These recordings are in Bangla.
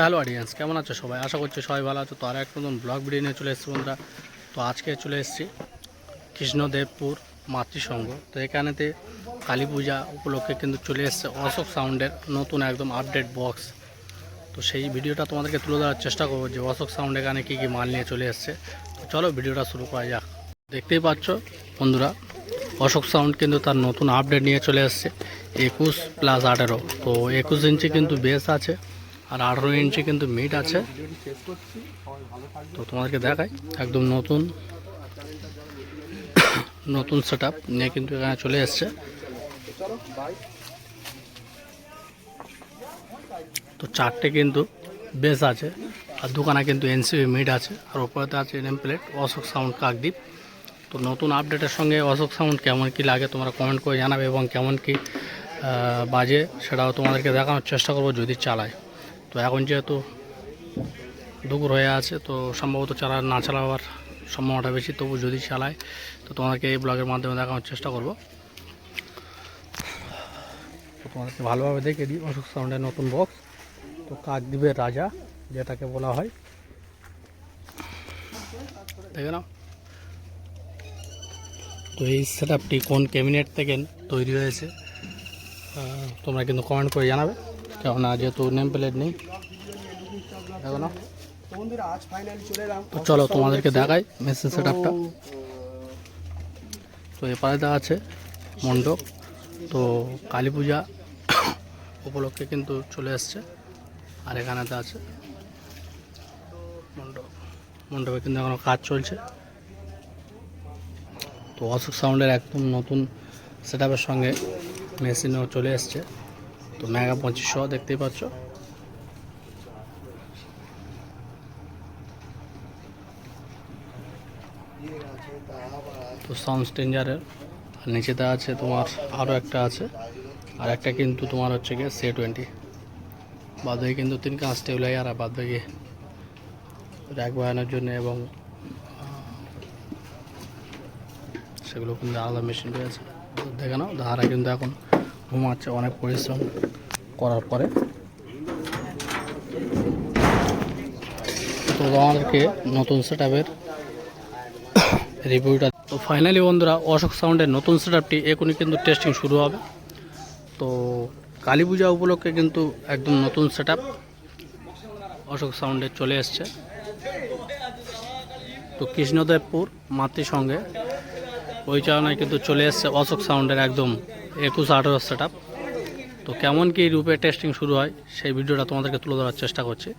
হ্যালো অডিয়েন্স কেমন আছো সবাই? আশা করছি সবাই ভালো আছো। তো আর এক নতুন ব্লগ ভিডিও নিয়ে চলে এসেছি বন্ধুরা। তো আজকে চলে এসেছি কৃষ্ণদেবপুর মাতৃসংঘ তো এখানেতে কালী পূজা উপলক্ষে কিন্তু চলে এসেছে অশোক সাউন্ডের নতুন একদম আপডেট বক্স তো সেই ভিডিওটা তোমাদেরকে তুলে ধরার চেষ্টা করব যে অশোক সাউন্ড এখানে কী কী মাল নিয়ে চলে এসছে। তো চলো ভিডিওটা শুরু করা যাক। দেখতেই পাচ্ছ বন্ধুরা, অশোক সাউন্ড কিন্তু তার নতুন আপডেট নিয়ে চলে এসছে, একুশ প্লাস আঠেরো। তো একুশ ইঞ্চি কিন্তু বেস আছে আর আঠেরো ইঞ্চি কিন্তু মিট আছে। তো তোমাদেরকে দেখাই, একদম নতুন। নতুন সেট আপ নিয়ে কিন্তু এখানে চলে এসছে। তো চারটে কিন্তু বেস আছে, আর দুখানা কিন্তু এনসিবি মিড আছে, আর ওপরেতে আছে name plate Ashok sound Kakdwip. তো নতুন আপডেটের সঙ্গে অশোক সাউন্ড কেমন কি লাগে তোমরা কমেন্ট করে জানাবে এবং কেমন কি বাজে সেটাও তোমাদেরকে দেখানোর চেষ্টা করব যদি চালায়। তো এখন যেহেতু দুপুর হয়ে আছে, তো সম্ভবত চালা না চালাবার সম্ভাবনাটা বেশি, তবু যদি চালায়, তো তোমাদেরকে এই ব্লগের মাধ্যমে দেখানোর চেষ্টা করব। তো তোমাদেরকে ভালোভাবে দেখে দিই, অশোক সাউন্ডের নতুন বক্স তো কাকদ্বীপের রাজা, যেটাকে বলা হয়। দেখে নাও। তো এই সেট আপটি কোন ক্যাবিনেট থেকে তৈরি হয়েছে তোমরা কিন্তু কমেন্ট করে জানাবে। কেননা যেহেতু নেম প্লেট নেই, দেখো না বন্ধুরা আজ ফাইনালি চলে এলাম তো চলো তোমাদেরকে দেখাই মেশিন সেট আপটা তো এপারেতে আছে মণ্ডপ। তো কালী পূজা উপলক্ষে কিন্তু চলে এসছে। আর এখানেতে আছে মণ্ডপ। মণ্ডপে কিন্তু এখনও কাজ চলছে। তো অশোক সাউন্ডের একদম নতুন সেট সঙ্গে মেশিনও চলে এসছে। তো মেগা পঁচিশশো দেখতেই পাচ্ছ। তো সাউন্ড স্টেঞ্জারের আর নিচেতে আছে তোমার আরও একটা আছে। আর একটা কিন্তু তোমার হচ্ছে গিয়ে সে টোয়েন্টি বাদ বাকি কিন্তু তিন কাজ স্টেবিলাইজার আর বাদ বাকি র্যাক বানানোর জন্য এবং সেগুলো কিন্তু আলাদা মেশিন রয়েছে দেখে নাও, ধারা কিন্তু এখন ঘুমাচ্ছে, অনেক পরিশ্রম করার পরে। তো আমাদেরকে নতুন সেট রিভিউটা। তো ফাইনালি বন্ধুরা, অশোক সাউন্ডের নতুন সেট আপটি এখনই কিন্তু টেস্টিং শুরু হবে। তো কালী পূজা উপলক্ষে কিন্তু একদম নতুন সেট অশোক সাউন্ডে চলে এসছে। তো কৃষ্ণদেবপুর মাতৃসঙ্গে পরিচালনায় কিন্তু চলে এসছে অশোক সাউন্ডের একদম একুশ আঠেরো সেট তো কেমন কি রূপে টেস্টিং শুরু হয়, সেই ভিডিওটা তোমাদেরকে তুলে ধরার চেষ্টা করছি।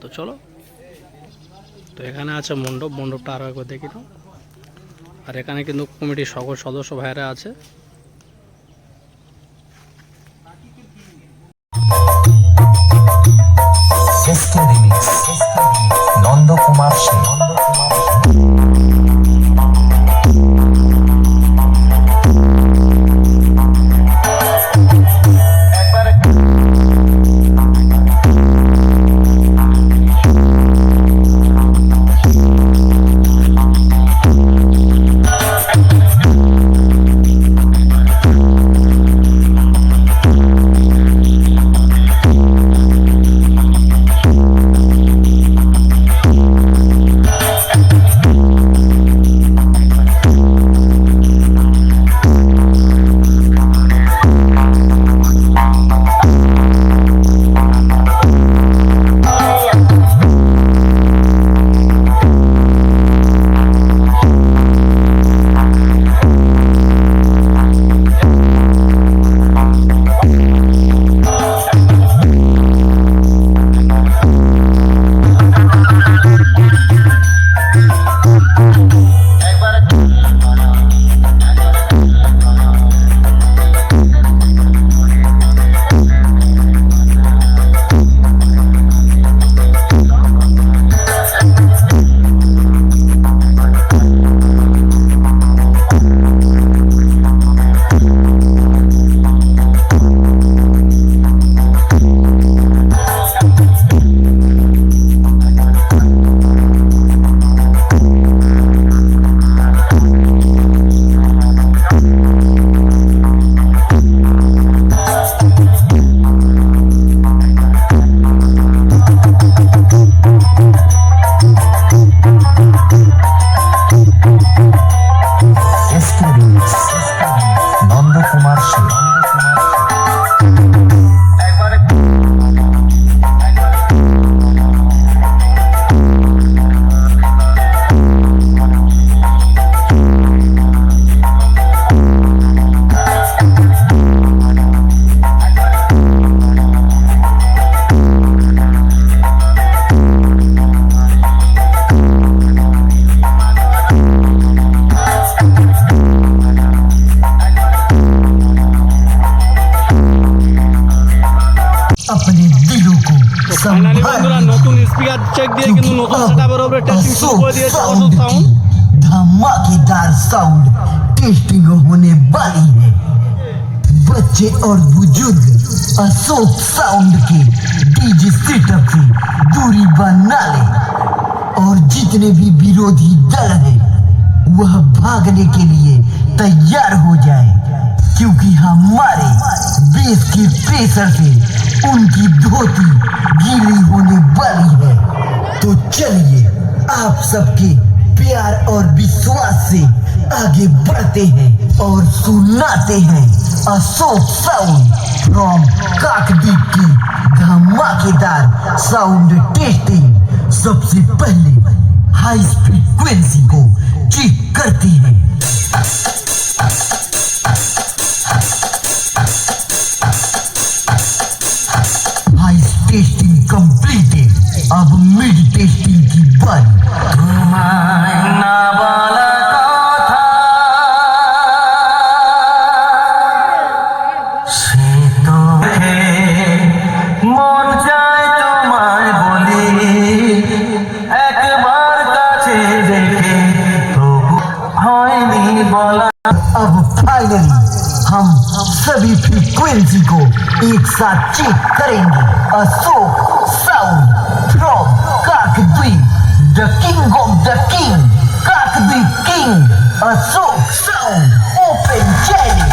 তো চলো। তো এখানে আছে মণ্ডপ, মণ্ডপটা আরও একবার দেখি নাও। আর এখানে কিন্তু কমিটির সকল সদস্য ভাইরা আছে। নন্দকুমার নতুন স্পিকার চেক দিয়ে কিন্তু নতুন সেটআপের উপরে টেস্টিং শুরু করে দিয়েছে অসুখ সাউন্ড धमाकेदार साउंड टेस्टिंग होने वाली है बच्चे और बुजुर्ग अशोक साउंड के डीजे सेटअप से दूरी बना ले और जितने भी विरोधी दल है वह भागने के लिए तैयार हो जाए क्योंकि हमारे बेस के प्रेशर से उनकी धोती गीली होने वाली है। तो चलिए, आप सबके प्यार और विश्वास से आगे बढ़ते हैं और सुनाते हैं अशोक साउंड फ्रॉम काकदीप की धमाकेदार साउंड टेस्टिंग सबसे पहले हाई फ्रीक्वेंसी को चेक करते हैं। को एक साथ चेक करेंगे Ashok sound from Kakdwip the king of the king Kakdwip king Ashok sound open challenge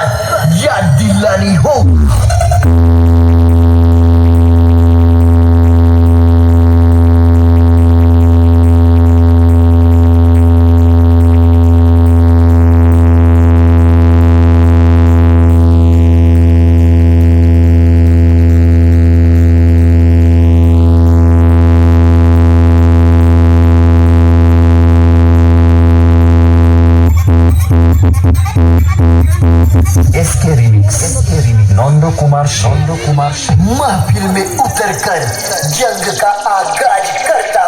Ya Dilani Ho. Kumar Saumya Kumar महफिल में उतर कर जंग का आगाज करता